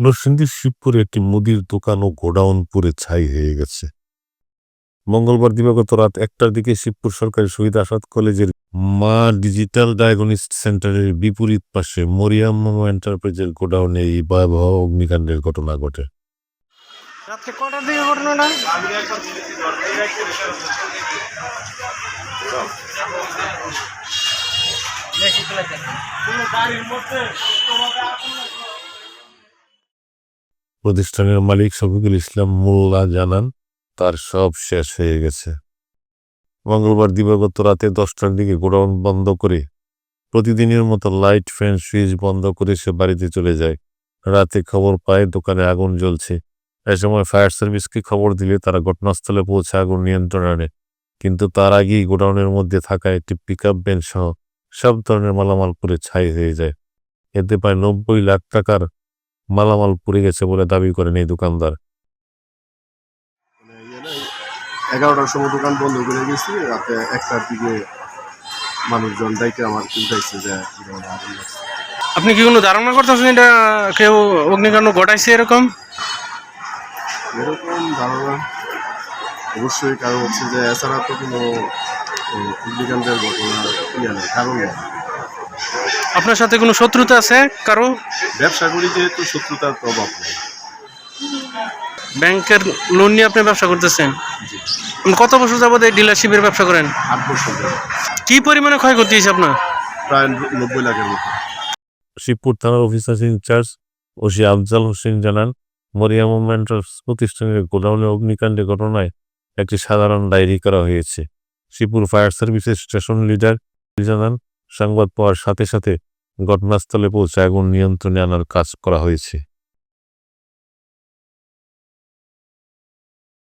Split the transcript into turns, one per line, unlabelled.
নরসিংদীর শিবপুরে একটি মুদির দোকান ও গোডাউন পুরে ছাই হয়ে গেছে। মঙ্গলবার দিবাগত রাত একটার দিকে শিবপুর সরকারি শহীদ আসাদ কলেজের মা ডিজিটাল ডায়াগনিস্ট সেন্টারের বিপরীত পাশে মরিয়াম মোমো এন্টারপ্রাইজের গোডাউনে এই ভয়াবহ অগ্নিকাণ্ডের ঘটনা ঘটে।
রাত্রে কটার দিকে ঘটনাটা
প্রতিষ্ঠানের মালিক শফিকুল ইসলাম মোল্লা জানান, তার সব শেষ হয়ে গেছে। মঙ্গলবার দিবাগত রাতে দশটার দিকে গোডাউন বন্ধ করে প্রতিদিনের মতো লাইট, ফ্যান, সুইচ বন্ধ করে সে বাড়িতে চলে যায়। রাতে খবর পায়, দোকানে আগুন জ্বলছে। এ সময় ফায়ার সার্ভিসকে খবর দিলে তারা ঘটনাস্থলে পৌঁছে আগুন নিয়ন্ত্রণে আনে। কিন্তু তার আগেই গোডাউনের মধ্যে থাকা একটি পিক আপ ভ্যান সহ সব ধরনের মালামাল পুড়ে ছাই হয়ে যায়। এতে প্রায় নব্বই লাখ টাকার মালামাল পুড়ে গেছে বলে দাবি করেন এই দোকানদার।
এগারোটার সময় দোকান বন্ধ করে গেছি রাতে একটার দিকে মানুষজন ডাইকে আমার উঠাইছে যে।
আপনি কি কোনো ধারণা করতেছেন এটা কেউ অগ্নিকাণ্ড ঘটাইছে এরকম?
এরকম ধারণা অবশ্যই কারণ হচ্ছে যে এছাড়া তো কোনো অগ্নিকাণ্ডের ঘটনা ইয়ে নেই কারণ নেই।
আপনার সাথে কোনো শত্রুতা আছে কারও?
ব্যবসা করি যেহেতু শত্রুতার প্রভাব নেই।
ব্যাংকের লোন নিয়ে আপনি ব্যবসা করতেছেন? কত বছর যাবত এই ডিলারশিপের ব্যবসা করেন?
আট বছর
কি পরিমাণে ক্ষয়ক্ষতি হয়েছে আপনার?
প্রায় নব্বই লাখের মতো।
শিবপুর থানার officer in charge OC Afzal Hossain জানান মরিয়াম মেন্টার্স প্রতিষ্ঠানের গোডাউনে অগ্নিকাণ্ডের ঘটনায় একটি সাধারণ ডায়েরি করা হয়েছে। শিবপুর ফায়ার সার্ভিসের স্টেশন লিডার জানান সংবাদ পাওয়ার সাথে সাথে ঘটনাস্থলে পৌঁছে আগুন নিয়ন্ত্রণে আনার কাজ করা হয়েছে।